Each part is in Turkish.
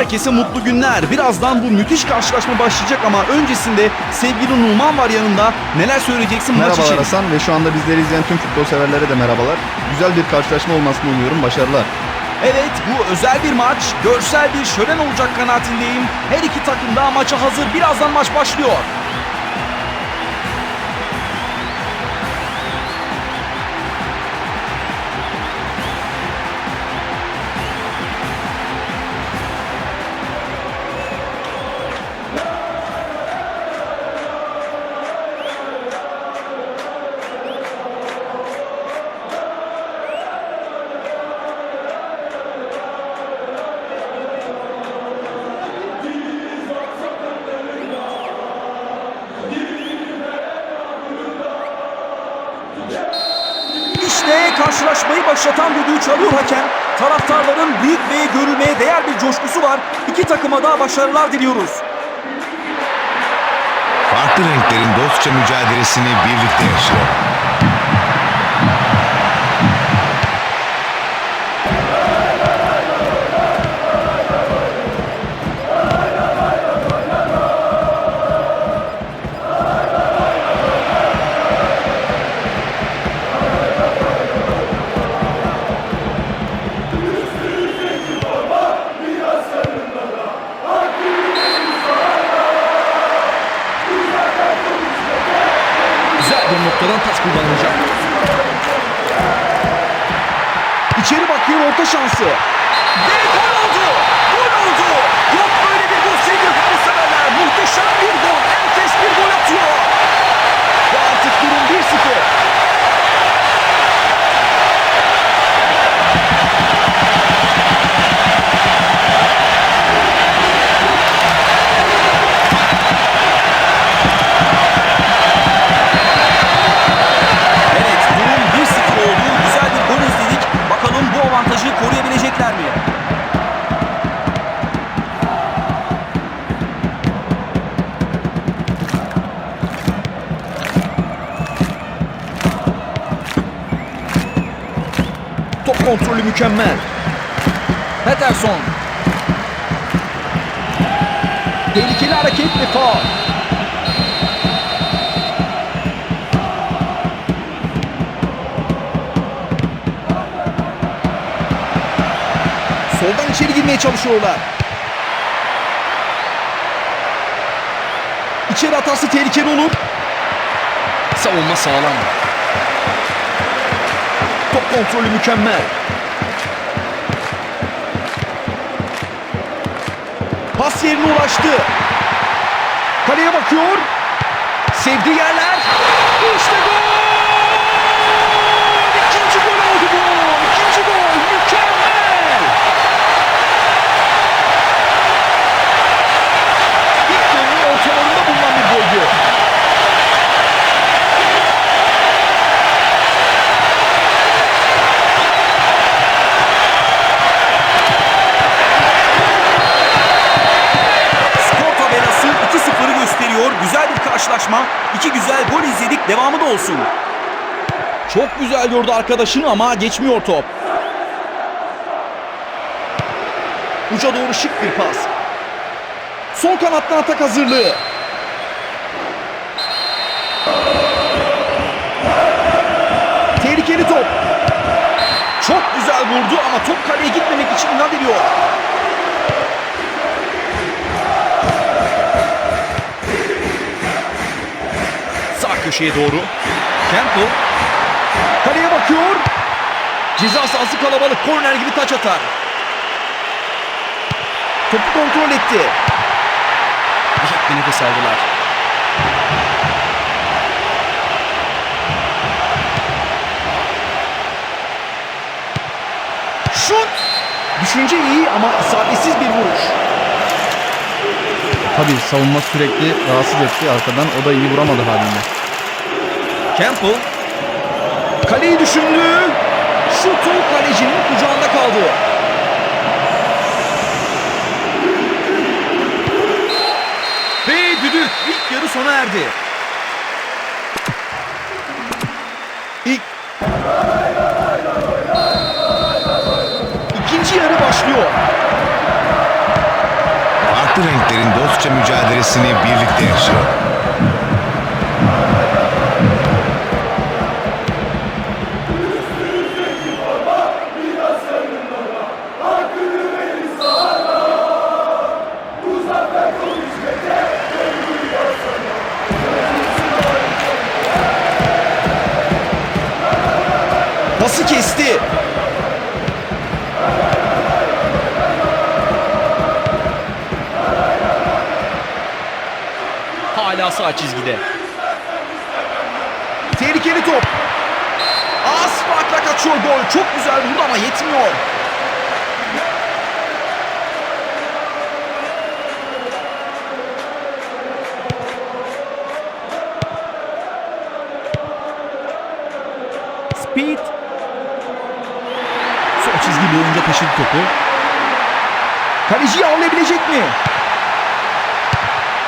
Herkese mutlu günler. Birazdan bu müthiş karşılaşma başlayacak ama öncesinde sevgili Numan var yanında. Neler söyleyeceksin maç Merhabalar için? Hasan ve şu anda bizleri izleyen tüm futbol severlere de merhabalar. Güzel bir karşılaşma olmasını umuyorum. Başarılar. Evet bu özel bir maç. Görsel bir şölen olacak kanaatindeyim. Her iki takım da maça hazır. Birazdan maç başlıyor. Karşılaşmayı başlatan düdüğü çalıyor hakem. Taraftarların büyük ve görülmeye değer bir coşkusu var. İki takıma da başarılar diliyoruz. Farklı renklerin dostça mücadelesini birlikte yaşıyor. Kontrolü mükemmel. Peterson. Tehlikeli hareket ve faul. Soldan içeri girmeye çalışıyorlar. İçeri atarsa tehlikeli olur. Savunma sağlam. Top kontrolü mükemmel. Pas yerine ulaştı. Kaleye bakıyor. Sevdiği yerler. İşte gol! İki güzel gol izledik. Devamı da olsun. Çok güzel gördü arkadaşını ama geçmiyor top. Uca doğru şık bir pas. Sol kanattan atak hazırlığı. Tehlikeli top. Çok güzel vurdu ama top kaleye gitmemek için inat ediyor. Köşeye doğru. Campbell. Kaleye bakıyor. Ceza sahası kalabalık. Korner gibi taç atar. Topu kontrol etti. Rahat bir nefes. Şut! Düşünce iyi ama isabetsiz bir vuruş. Tabii savunma sürekli rahatsız etti arkadan. O da iyi vuramadı haliyle. Campbell. Kaleyi düşündü. Şutu kalecinin kucağında kaldı. Ve düdük ilk yarı sona erdi. İlk... İkinci yarı başlıyor. dostça mücadelesini birlikte yaşıyor. Pası kesti. Hala sağ çizgide. Tehlikeli top. Az farkla kaçıyor gol. Çok güzel vurdu ama yetmiyor. Çizgi boyunca taşıdı topu. Kaleciyi avlayabilecek mi?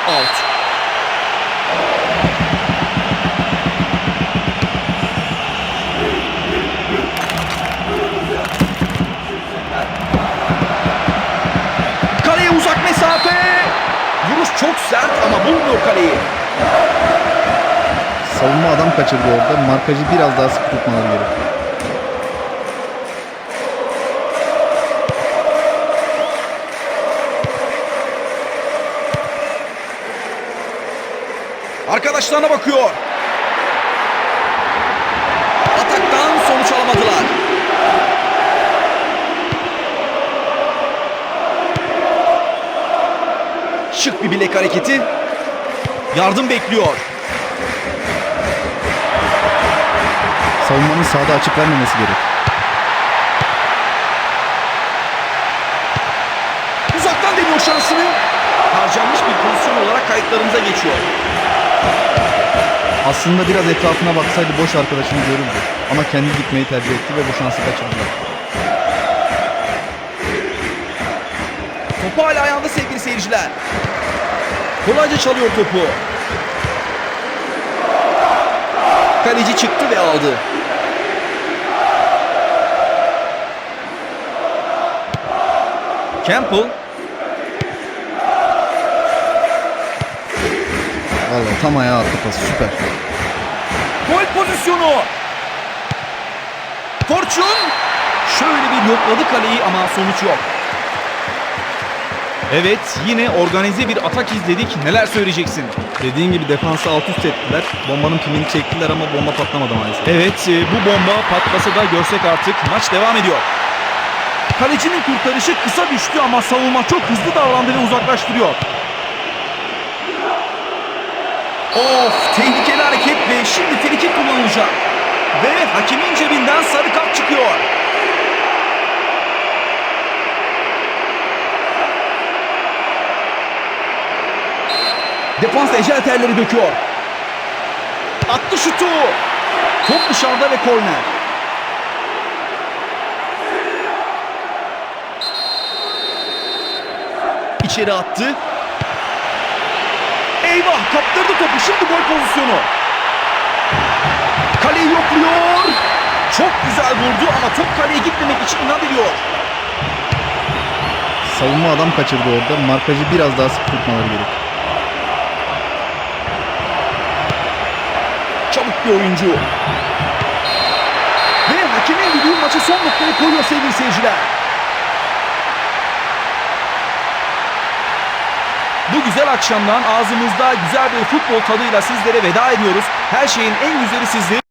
Out. Kaleye uzak mesafe. Vuruş çok sert ama bulmuyor kaleyi. Savunma adam kaçırdı orada. Markajı biraz daha sıkı tutmaları gerek. Arkadaşlarına bakıyor. Ataktan sonuç alamadılar. Şık bir bilek hareketi. Yardım bekliyor. Savunmanın sahada açık vermemesi gerek. Uzaktan deniyor şansını. Harcanmış bir pozisyon olarak kayıtlarımıza geçiyor. Aslında biraz etrafına baksaydı boş arkadaşını görürdü. Ama kendi gitmeyi tercih etti ve bu şansı kaçırdılar. Topu hala ayağında sevgili seyirciler. Kolayca çalıyor topu. Kaleci çıktı ve aldı. Campbell Vallahi tam ayağa attı pası süper. gol pozisyonu. Fortune şöyle bir yokladı kaleyi ama sonuç yok. Evet yine organize bir atak izledik. Neler söyleyeceksin? Dediğin gibi defansı alt üst ettiler. Bombanın pimini çektiler ama bomba patlamadı maalesef. Evet e, bu bomba patlasa da görsek artık maç devam ediyor. Kalecinin kurtarışı kısa düştü ama savunma çok hızlı davrandı ve uzaklaştırıyor. Of tehlikeli hareket ve şimdi frikik kullanılacak. Ve hakemin cebinden sarı kart çıkıyor. Defans ecel terleri döküyor. Attı şutu. Top dışarıda ve korner. İçeri attı. Eyvah kaptırdı topu. Şimdi gol pozisyonu. Kaleyi yokluyor. Çok güzel vurdu ama top kaleye gitmemek için inat ediyor. Savunma adam kaçırdı orada. Markajı biraz daha sıkı tutmaları gerek. Çabuk bir oyuncu. Ve hakemin düdüğü maçı son noktaya koyuyor sevgili seyirciler. Güzel akşamdan ağzımızda güzel bir futbol tadıyla sizlere veda ediyoruz. Her şeyin en güzeli sizleri.